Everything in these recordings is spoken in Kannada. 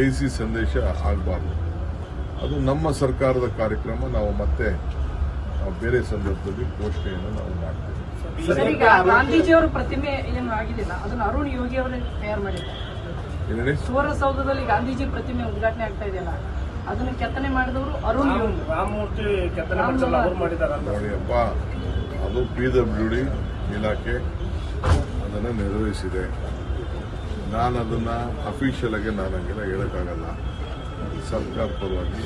ಎ ಸಿ ಸಂದೇಶ ಆಗಬಾರ್ದು. ಅದು ನಮ್ಮ ಸರ್ಕಾರದ ಕಾರ್ಯಕ್ರಮ ನಾವು ಮತ್ತೆ ಬೇರೆ ಸಂದರ್ಭದಲ್ಲಿ ಘೋಷಣೆಯನ್ನು ನಾವು ಮಾಡ್ತೇವೆ. ಸರ್ ಈಗ ಗಾಂಧೀಜಿಯವರ ಪ್ರತಿಮೆ ಏನು ಆಗಿಲ್ಲ ಅದನ್ನ ಅರುಣ್ ಯೋಗಿ ಅವರೇ ತಯಾರು ಮಾಡಿದ್ದಾರೆ. ಸುವರ್ಣಸೌಧದಲ್ಲಿ ಗಾಂಧೀಜಿ ಪ್ರತಿಮೆ ಉದ್ಘಾಟನೆ ಆಗ್ತಾ ಇದೆಯಲ್ಲ ಅದನ್ನ ಕೆತ್ತನೆ ಮಾಡಿದವರು ಅರುಣ್ ಯೋಗಿ. ರಾಮಮೂರ್ತಿ ಕೆತ್ತನೆ ಮಾಡಿಸಲ್ಲ ಅವ್ರು ಮಾಡಿದಾರ ನೋಡಿ ಅಪ್ಪ ಅದು ಪಿ ಡಬ್ಲ್ಯೂ ಡಿ ಇಲಾಖೆ ಅದನ್ನು ನಿರ್ವಹಿಸಿದೆ ನಾನು ಅದನ್ನ ಅಫಿಷಿಯಲ್ ಆಗಿ ನಾನು ಹಂಗೆಲ್ಲ ಹೇಳಕ್ಕಾಗಲ್ಲ. ಸರ್ಕಾರ ಪರವಾಗಿ.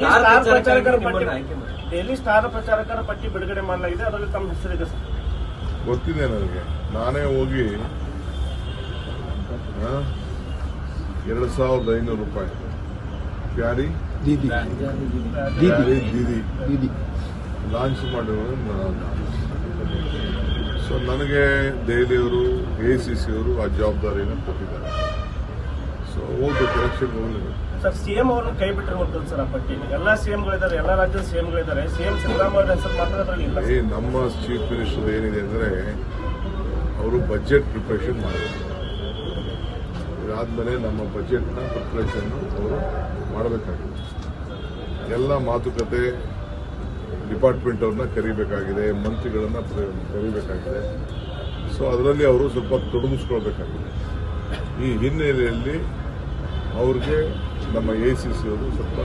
ಸ್ಟಾರ್ ಪ್ರಚಾರಕರ ಪಟ್ಟಿ ಸ್ಟಾರ್ ಪ್ರಚಾರಕರ ಪಟ್ಟಿ ಬಿಡುಗಡೆ ಮಾಡಲಾಗಿದೆ ಅದರಲ್ಲಿ ತಮ್ಮ ಹೆಸರಿದೆ ಸರ್. ಗೊತ್ತಿದೆ ನನಗೆ. ನಾನೇ ಹೋಗಿ ಎರಡು ಸಾವಿರದ ಐನೂರು ರೂಪಾಯಿ. ಪ್ಯಾರಿ ದೀದಿ. ದೀದಿ. ಲಾಂಚ್ ಮಾಡಿರೋದು ಸೊ ನನಗೆ ದೆಹಲಿಯವರು ಎ ಸಿ ಸಿ ಅವರು ಆ ಜವಾಬ್ದಾರಿಯನ್ನು ಕೊಟ್ಟಿದ್ದಾರೆ. ಸೊ ಹೋಗ್ಬೇಕು ಎಲೆಕ್ಷನ್ ಹೋಗಲಿಲ್ಲ ಸರ್ ಸಿಎಂ ಅವರನ್ನು ಕೈ ಬಿಟ್ಟಿರುವಂತದ್ದು ಸರ್ ಆ ಪಟ್ಟಿ. ಎಲ್ಲಾ ಸಿಎಂಗಳಿದ್ದಾರೆ ಎಲ್ಲ ರಾಜ್ಯದ ಸಿಎಂಗಳಿದ್ದಾರೆ ಸಿಎಂ ಸಿದ್ದರಾಮಯ್ಯ ಹೆಸರು ಮಾತ್ರ ಅದರಲ್ಲಿ ಇಲ್ಲ. ಏ ನಮ್ಮ ಚೀಫ್ ಮಿನಿಸ್ಟರ್ ಏನಿದೆ ಅಂದರೆ ಅವರು ಬಜೆಟ್ ಪ್ರಿಪ್ರೇಷನ್ ಮಾಡಬೇಕು ಇದಾದ್ಮೇಲೆ ನಮ್ಮ ಬಜೆಟ್ನ ಪ್ರಿಪ್ರೇಷನ್ನು ಅವರು ಮಾಡಬೇಕಾಗಿದೆ. ಎಲ್ಲ ಮಾತುಕತೆ ಡಿಪಾರ್ಟ್ಮೆಂಟ್ ಅವ್ರನ್ನ ಕರಿಬೇಕಾಗಿದೆ ಮಂತ್ರಿಗಳನ್ನ ಕರಿಬೇಕಾಗಿದೆ. ಸೊ ಅದರಲ್ಲಿ ಅವರು ಸ್ವಲ್ಪ ತೊಡಗಿಸ್ಕೊಳ್ಬೇಕಾಗಿದೆ. ಈ ಹಿನ್ನೆಲೆಯಲ್ಲಿ ಅವ್ರಿಗೆ ನಮ್ಮ ಎ ಸಿ ಸಿ ಅವರು ಸ್ವಲ್ಪ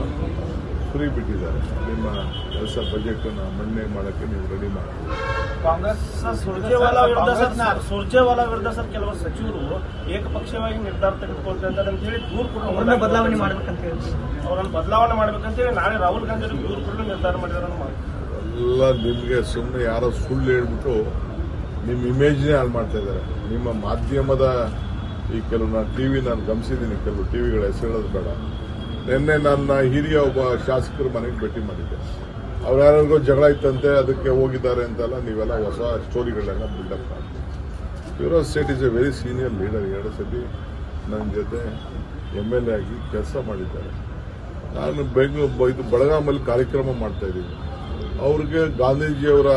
ಫ್ರೀ ಬಿಟ್ಟಿದ್ದಾರೆ. ನಿಮ್ಮ ಕೆಲಸ ಬಜೆಟನ್ನು ಮಂಡನೆ ಮಾಡಕ್ಕೆ ನೀವು ರೆಡಿ ಮಾಡಿ ಕಾಂಗ್ರೆಸ್ ಸುರ್ಜೇವಾಲಾ ವಿರುದ್ಧ ಸರ್ ಸುರ್ಜೇವಾಲಾ ವಿರುದ್ಧ ಸರ್ ಕೆಲವರು ಸಚಿವರು ಏಕಪಕ್ಷವಾಗಿ ನಿರ್ಧಾರ ತೆಗೆದುಕೊಳ್ತಾರೆ ಅಂತ ಹೇಳಿ ದೂರು ಅವ್ರನ್ನ ಕೂಡ ಬದಲಾವಣೆ ಮಾಡ್ಬೇಕಂತ ಹೇಳಿ. ಅವರನ್ನು ಬದಲಾವಣೆ ಮಾಡ್ಬೇಕಂತೇಳಿ ನಾಳೆ ರಾಹುಲ್ ಗಾಂಧಿ ಅವರು ದೂರು ಕೂಡ ನಿರ್ಧಾರ ಮಾಡಿದಾರೆ ಮಾಡಿ ಎಲ್ಲ ನಿಮಗೆ ಸುಮ್ಮನೆ ಯಾರೋ ಸುಳ್ಳು ಹೇಳ್ಬಿಟ್ಟು ನಿಮ್ಮ ಇಮೇಜ್ನೇ ಹಾಳು ಮಾಡ್ತಾ ಇದ್ದಾರೆ. ನಿಮ್ಮ ಮಾಧ್ಯಮದ ಈ ಕೆಲವು ನಾನು ಟಿ ವಿ ನಾನು ಗಮನಿಸಿದ್ದೀನಿ, ಕೆಲವು ಟಿವಿಗಳ ಹೆಸರು ಹೇಳೋದು ಬೇಡ. ನಿನ್ನೆ ನನ್ನ ಹಿರಿಯ ಒಬ್ಬ ಶಾಸಕರು ಮನೆಗೆ ಭೇಟಿ ಮಾಡಿದ್ದೆ. ಅವ್ರು ಯಾರಿಗೋ ಜಗಳ ಇತ್ತಂತೆ, ಅದಕ್ಕೆ ಹೋಗಿದ್ದಾರೆ ಅಂತೆಲ್ಲ, ನೀವೆಲ್ಲ ಹೊಸ ಸ್ಟೋರಿಗಳನ್ನೆಲ್ಲ ಬಿಲ್ಡಪ್ ಮಾಡಿ. Yuvraj Sait is a very senior leader ಎರಡು ಸತಿ ನನ್ನ ಜೊತೆ ಎಂ ಎಲ್ ಎ ಆಗಿ ಕೆಲಸ ಮಾಡಿದ್ದಾರೆ. ನಾನು ಬೆಂಗಳೂರು ಇದು ಬೆಳಗಾಮಲ್ಲಿ ಕಾರ್ಯಕ್ರಮ ಮಾಡ್ತಾ ಇದ್ದೀನಿ. ಅವ್ರಿಗೆ ಗಾಂಧೀಜಿಯವರ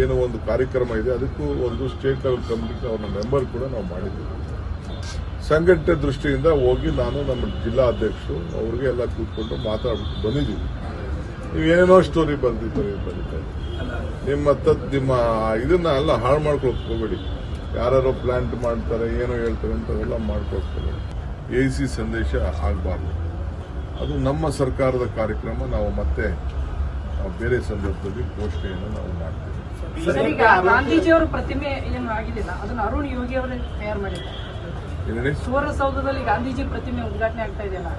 ಏನು ಒಂದು ಕಾರ್ಯಕ್ರಮ ಇದೆ, ಅದಕ್ಕೂ ಒಂದು ಸ್ಟೇಟ್ ಲೆವೆಲ್ ಕಮಿಟಿಗೆ ಅವ್ರನ್ನ ಮೆಂಬರ್ ಕೂಡ ನಾವು ಮಾಡಿದ್ದೀವಿ. ಸಂಘಟನೆ ದೃಷ್ಟಿಯಿಂದ ಹೋಗಿ ನಾನು ನಮ್ಮ ಜಿಲ್ಲಾ ಅಧ್ಯಕ್ಷರು ಅವ್ರಿಗೆ ಎಲ್ಲ ಕೂತ್ಕೊಂಡು ಮಾತಾಡ್ಬಿಟ್ಟು ಬಂದಿದ್ದೀವಿ. ನೀವು ಏನೇನೋ ಸ್ಟೋರಿ ಬಂದಿದ್ದೀರಿ ಬರೀತಾರೆ ನಿಮ್ಮ ತತ್ ನಿಮ್ಮ ಇದನ್ನ ಎಲ್ಲ ಹಾಳು ಮಾಡ್ಕೊಳಕ್ ಹೋಗಬೇಡಿ. ಯಾರು ಪ್ಲಾಂಟ್ ಮಾಡ್ತಾರೆ, ಏನೋ ಹೇಳ್ತಾರೆ ಅಂತವೆಲ್ಲ ಮಾಡ್ಕೊಳ್ತಾರೆ ಎ ಸಿ ಸಂದೇಶ ಆಗಬಾರ್ದು. ಅದು ನಮ್ಮ ಸರ್ಕಾರದ ಕಾರ್ಯಕ್ರಮ, ನಾವು ಮತ್ತೆ ಬೇರೆ ಸಂದರ್ಭದಲ್ಲಿ ಘೋಷಣೆಯನ್ನು ನಾವು ಮಾಡ್ತೇವೆ. ಸರ್ ಈಗ ಗಾಂಧೀಜಿಯವರ ಪ್ರತಿಮೆ ಏನು ಆಗಿದಿಲ್ಲ ಅದನ್ನು ಅರುಣ್ ಯೋಗಿ ಅವರೇ ತಯಾರು ಮಾಡಿದ್ದಾರೆ. ಸುವರ್ಣಸೌಧದಲ್ಲಿ ಗಾಂಧೀಜಿ ಪ್ರತಿಮೆ ಉದ್ಘಾಟನೆ ಆಗ್ತಾ ಇದೆಯಲ್ಲ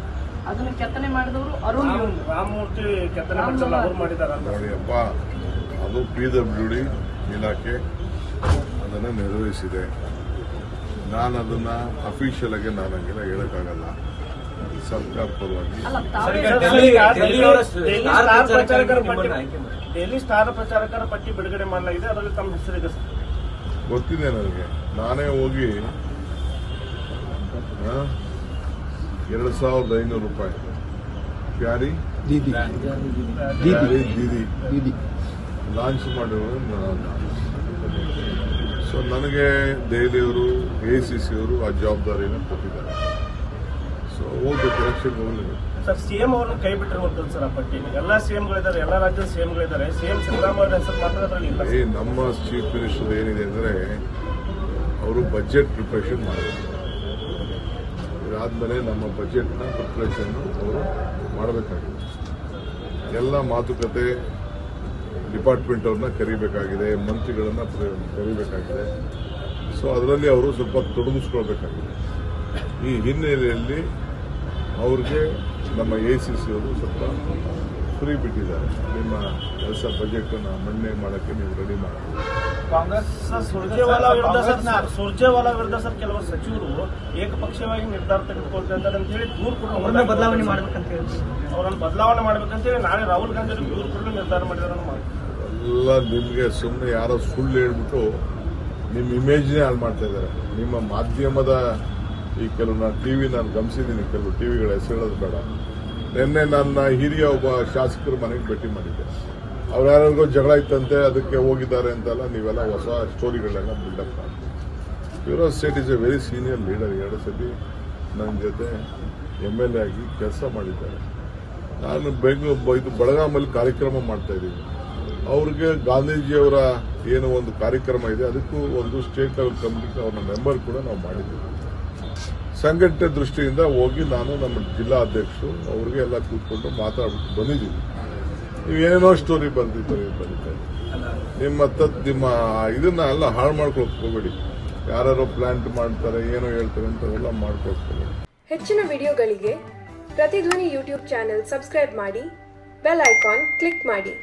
ಅದನ್ನು ಕೆತ್ತನೆ ಮಾಡಿದವರು ಅರುಣ್ ಯೋಗಿ. ರಾಮಮೂರ್ತಿ ಕೆತ್ತನೆ ಮಾಡಿಸಲ್ಲ ಅವ್ರು ಮಾಡಿದಾರ ನೋಡಿ ಅಪ್ಪ ಅದು ಪಿ ಡಬ್ಲ್ಯೂ ಡಿ ಇಲಾಖೆ ಅದನ್ನು ನಿರ್ವಹಿಸಿದೆ ನಾನು ಅದನ್ನ ಅಫಿಷಿಯಲ್ ಆಗಿ ನಾನು ಹಂಗೆಲ್ಲ ಹೇಳಕ್ಕಾಗಲ್ಲ. ಸರ್ಕಾರ ಪರವಾಗಿ ಅಲ್ಲ ತಾವೇ ಸ್ಟಾರ್ ಪ್ರಚಾರಕರ ಪಟ್ಟಿ ಡೆಲ್ಲಿ ಸ್ಟಾರ್ ಪ್ರಚಾರಕರ ಪಟ್ಟಿ ಬಿಡುಗಡೆ ಮಾಡಲಾಗಿದೆ ಅದರಲ್ಲಿ ತಮ್ಮ ಹೆಸರಿದೆ ಸರ್. ಗೊತ್ತಿದೆ ನನಗೆ. ನಾನೇ ಹೋಗಿ ಎರಡು ಸಾವಿರದ ಐನೂರು ರೂಪಾಯಿ. ಪ್ಯಾರಿ? ದೀದಿ. ದೀದಿ. ದೀದಿ. ಲಾಂಚ್ ಮಾಡಿರೋದು ಸೊ ನನಗೆ ದೆಹಲಿಯವರು ಎ ಸಿ ಸಿ ಅವರು ಆ ಜವಾಬ್ದಾರಿಯನ್ನು ಕೊಟ್ಟಿದ್ದಾರೆ. ಸೊ ಹೋಗ್ಬೇಕು ಎಲೆಕ್ಷನ್ ಹೋಗಲಿಲ್ಲ ಸರ್ ಸಿಎಂ ಅವ್ರನ್ನ ಕೈ ಬಿಟ್ಟಿರುವಂತದ್ದು ಸರ್ ಆ ಪಟ್ಟಿ. ಎಲ್ಲಾ ಸಿಎಂಗಳಿದ್ದಾರೆ ಎಲ್ಲ ರಾಜ್ಯದ ಸಿಎಂಗಳಿದ್ದಾರೆ ಸಿಎಂ ಸಿದ್ದರಾಮಯ್ಯ ಹೆಸರು ಮಾತ್ರ ಅದರಲ್ಲಿ ಇಲ್ಲ. ಏ ನಮ್ಮ ಚೀಫ್ ಮಿನಿಸ್ಟರ್ ಏನಿದೆ ಅಂದರೆ ಅವರು ಬಜೆಟ್ ಪ್ರಿಪ್ರೇಷನ್ ಮಾಡಬೇಕು ಇದಾದ್ಮೇಲೆ ನಮ್ಮ ಬಜೆಟ್ನ ಪ್ರಿಪ್ರೇಷನ್ ಅವರು ಮಾಡಬೇಕಾಗಿದೆ. ಎಲ್ಲ ಮಾತುಕತೆ ಡಿಪಾರ್ಟ್ಮೆಂಟ್ ಅವ್ರನ್ನ ಕರಿಬೇಕಾಗಿದೆ ಮಂತ್ರಿಗಳನ್ನ ಕರಿಬೇಕಾಗಿದೆ. ಸೊ ಅದರಲ್ಲಿ ಅವರು ಸ್ವಲ್ಪ ತೊಡಗಿಸ್ಕೊಳ್ಬೇಕಾಗಿದೆ. ಈ ಹಿನ್ನೆಲೆಯಲ್ಲಿ ಅವ್ರಿಗೆ ನಮ್ಮ ಎ ಸಿ ಸಿ ಅವರು ಸ್ವಲ್ಪ ಫ್ರೀ ಬಿಟ್ಟಿದ್ದಾರೆ. ನಿಮ್ಮ ಕೆಲಸ ಬಜೆಟನ್ನು ಮಣ್ಣೆ ಮಾಡಕ್ಕೆ ನೀವು ರೆಡಿ ಮಾಡಿ ಕಾಂಗ್ರೆಸ್ ಸುರ್ಜೇವಾಲಾ ವಿರುದ್ಧ ಸರ್ ಸುರ್ಜೇವಾಲಾ ವಿರುದ್ಧ ಸರ್ ಕೆಲವರು ಸಚಿವರು ಏಕಪಕ್ಷೀಯವಾಗಿ ನಿರ್ಧಾರ ತೆಗೆದುಕೊಳ್ತಾರೆ ಅಂತ ಹೇಳಿ ದೂರು ಕೂಡ ಬದಲಾವಣೆ ಮಾಡ್ಬೇಕಂತ ಹೇಳಿ ಅವರನ್ನು ಬದಲಾವಣೆ ಮಾಡ್ಬೇಕಂತೇಳಿ ನಾಳೆ ರಾಹುಲ್ ಗಾಂಧಿ ಅವರು ದೂರು ಕೂಡ ನಿರ್ಧಾರ ಮಾಡಿದಾರೆ ಮಾಡಿ ಎಲ್ಲ ನಿಮಗೆ ಸುಮ್ಮನೆ ಯಾರೋ ಸುಳ್ಳು ಹೇಳ್ಬಿಟ್ಟು ನಿಮ್ಮ ಇಮೇಜ್ನೇ ಹಾಳು ಮಾಡ್ತಾ ಇದ್ದಾರೆ. ನಿಮ್ಮ ಮಾಧ್ಯಮದ ಈ ಕೆಲವು ನಾನು ಟಿವಿ ನಾನು ಗಮನಿಸಿದ್ದೀನಿ, ಕೆಲವು ಟಿವಿಗಳ ಹೆಸರು ಹೇಳೋದು ಬೇಡ. ನಿನ್ನೆ ನನ್ನ ಹಿರಿಯ ಒಬ್ಬ ಶಾಸಕರು ಮನೆಗೆ ಭೇಟಿ ಮಾಡಿದ್ದೆ. ಅವ್ರು ಯಾರಿಗೂ ಜಗಳ ಇತ್ತಂತೆ ಅದಕ್ಕೆ ಹೋಗಿದ್ದಾರೆ ಅಂತೆಲ್ಲ, ನೀವೆಲ್ಲ ಹೊಸ ಸ್ಟೋರಿಗಳನ್ನ ಬಿಲ್ಡಪ್ ಮಾಡಿ. Feroz Sait is a very senior leader ಎರಡು ಸತಿ ನನ್ನ ಜೊತೆ ಎಂ ಎಲ್ ಎ ಆಗಿ ಕೆಲಸ ಮಾಡಿದ್ದಾರೆ. ನಾನು ಬೆಂಗಳೂರು ಇದು ಬೆಳಗಾಮಲ್ಲಿ ಕಾರ್ಯಕ್ರಮ ಮಾಡ್ತಾ ಇದ್ದೀನಿ. ಅವ್ರಿಗೆ ಗಾಂಧೀಜಿಯವರ ಏನು ಒಂದು ಕಾರ್ಯಕ್ರಮ ಇದೆ, ಅದಕ್ಕೂ ಒಂದು ಸ್ಟೇಟ್ ಲೆವೆಲ್ ಕಮಿಟಿಗೆ ಅವ್ರನ್ನ ಮೆಂಬರ್ ಕೂಡ ನಾವು ಮಾಡಿದ್ದೀವಿ. ಸಂಘಟನೆ ದೃಷ್ಟಿಯಿಂದ ಹೋಗಿ ನಾನು ನಮ್ಮ ಜಿಲ್ಲಾ ಅಧ್ಯಕ್ಷರು, ಅವ್ರಿಗೆ ಎಲ್ಲ ಕೂತ್ಕೊಂಡು ಮಾತಾಡ್ಬಿಟ್ಟು ಬಂದಿದ್ದೀನಿ ಏನೇನೋ ಸ್ಟೋರಿ ಬಂದಿದ್ದೀರಿ ಬರೀತಾರೆ ನಿಮ್ಮ ತತ್ ನಿಮ್ಮ ಇದನ್ನ ಎಲ್ಲ ಹಾಳು ಮಾಡ್ಕೊಳ್ಕೋಬೇಡಿ ಯಾರು ಪ್ಲಾಂಟ್ ಮಾಡ್ತಾರೆ, ಏನೋ ಹೇಳ್ತಾರೆ ಅಂತೆಲ್ಲ ಮಾಡ್ಕೊಳ್ಕೋಬೇಡಿ ಹೆಚ್ಚಿನ ವಿಡಿಯೋಗಳಿಗೆ ಪ್ರತಿಧ್ವನಿ ಯೂಟ್ಯೂಬ್ ಚಾನೆಲ್ ಸಬ್ಸ್ಕ್ರೈಬ್ ಮಾಡಿ, ಬೆಲ್ ಐಕಾನ್ ಕ್ಲಿಕ್ ಮಾಡಿ.